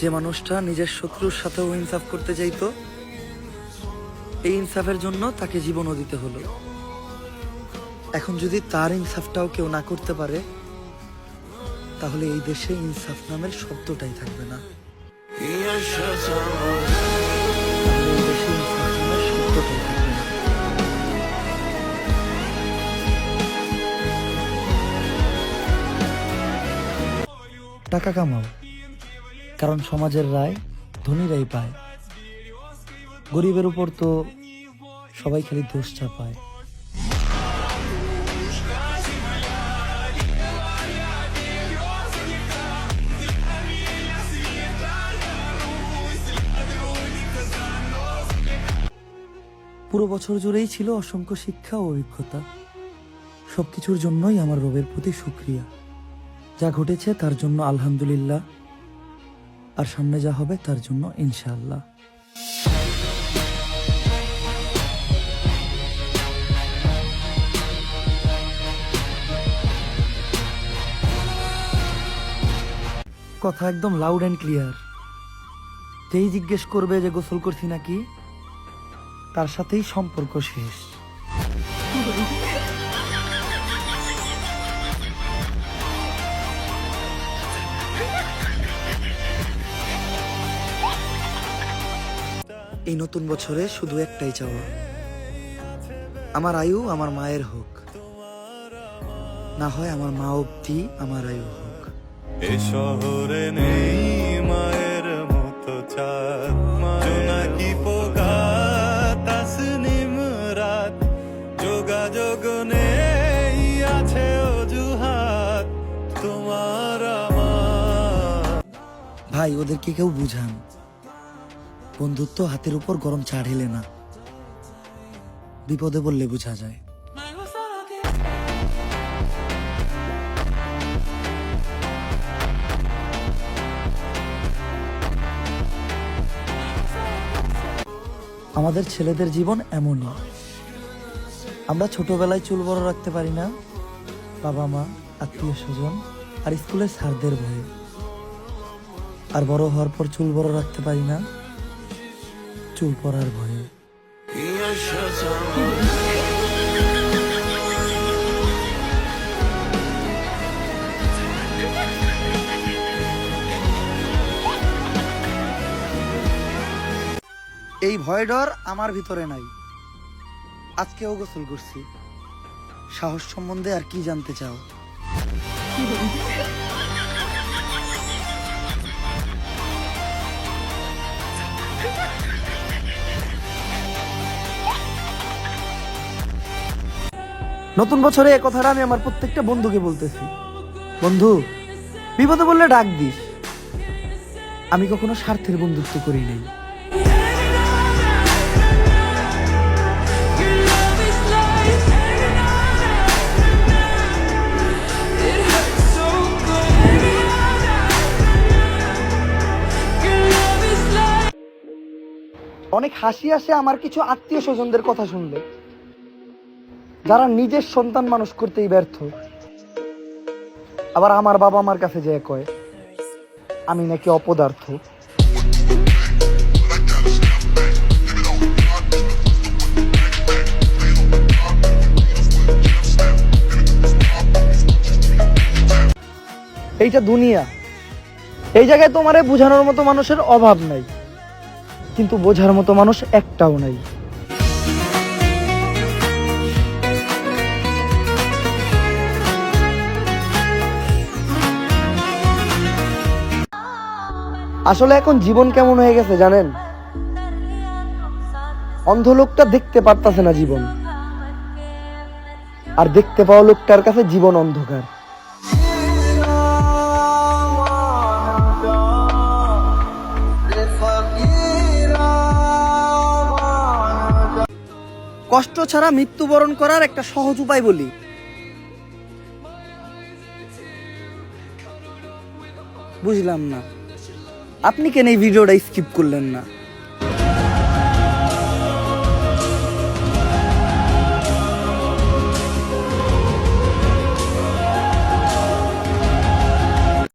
যে মানুষটা নিজের শত্রুর সাথেও ইনসাফ করতে চাইতো, এই ইনসাফের জন্য তাকে জীবনও দিতে হলো। এখন যদি তার ইনসাফটাও কেউ না করতে পারে, তাহলে এই দেশে ইনসাফ নামের শব্দটাই থাকবে না। টাকা কামাও। কারণ সমাজের রায় ধনীরাই পায়। গরিবের উপর তো সবাই খালি দোষ চাপায়। পুরো বছর জুড়েই ছিল অসংখ্য শিক্ষা ও অভিজ্ঞতা। সবকিছুর জন্যই আমার রবের প্রতি শুক্রিয়া যা ঘটেছে তার জন্য আলহামদুলিল্লাহ। আর সামনে যা হবে তার জন্য ইনশাআল্লাহ। কথা একদম লাউড অ্যান্ড ক্লিয়ার যেই জিজ্ঞেস করবে যে গোসল করছি নাকি, তার সাথেই সম্পর্ক শেষ। এই নতুন বছরে শুধু একটাই চাওয়া। আমার আয়ু আমার মায়ের হোক। না হয় আমার মা অব্দি আমার আয়ু হোক। এ শহরে নেই মায়ের মতো চাঁদ। জোনাকি পোকা তাসনিম রাত। যোগাযোগ নেই আছে অজুহাত। তোমার ভাই ওদেরকে কেউ বুঝান। বন্ধুত্ব হাতের উপর গরম চা ঢেলে না। বিপদে বললে বোঝা যায়। আমাদের ছেলেদের জীবন এমনই। আমরা ছোটবেলায় চুল বড় রাখতে পারি না। বাবা মা, আত্মীয় স্বজন আর স্কুলের স্যারদের ভয়ে। আর বড় হওয়ার পর চুল বড় রাখতে পারি না। চুল পড়ার ভয়ে। এই ভয় ডর আমার ভিতরে নাই। আজকেও গোসল করছি। সাহস সম্বন্ধে আর কি জানতে চাও? নতুন বছরে এ কথাটা আমি আমার প্রত্যেকটা বন্ধুকে বলতেছি। বন্ধু, বিপদে বললে ডাক দিস। আমি কখনো স্বার্থের বন্ধুত্ব করি নাই। অনেক হাসি আসে আমার কিছু আত্মীয় স্বজনদের কথা শুনলে। যারা নিজের সন্তান মানুষ করতেই ব্যর্থ। আবার আমার বাবা আমার কাছে যে কয়, আমি নাকি অপদার্থ। এইটা দুনিয়া। এই জায়গায় তোমারে বোঝানোর মতো মানুষের অভাব নাই। কিন্তু বোঝার মতো মানুষ একটাও নাই। আসলে এখন জীবন কেমন হয়ে গেছে জানেন? অন্ধ লোকটা দেখতে পারতাছে না জীবন। আর দেখতে পাওয়া লোকটার কাছে জীবন অন্ধকার। কষ্ট ছাড়া মৃত্যুবরণ করার একটা সহজ উপায় বলি। বুঝলাম না। আপনি কেন এই ভিডিওটা স্কিপ করলেন না?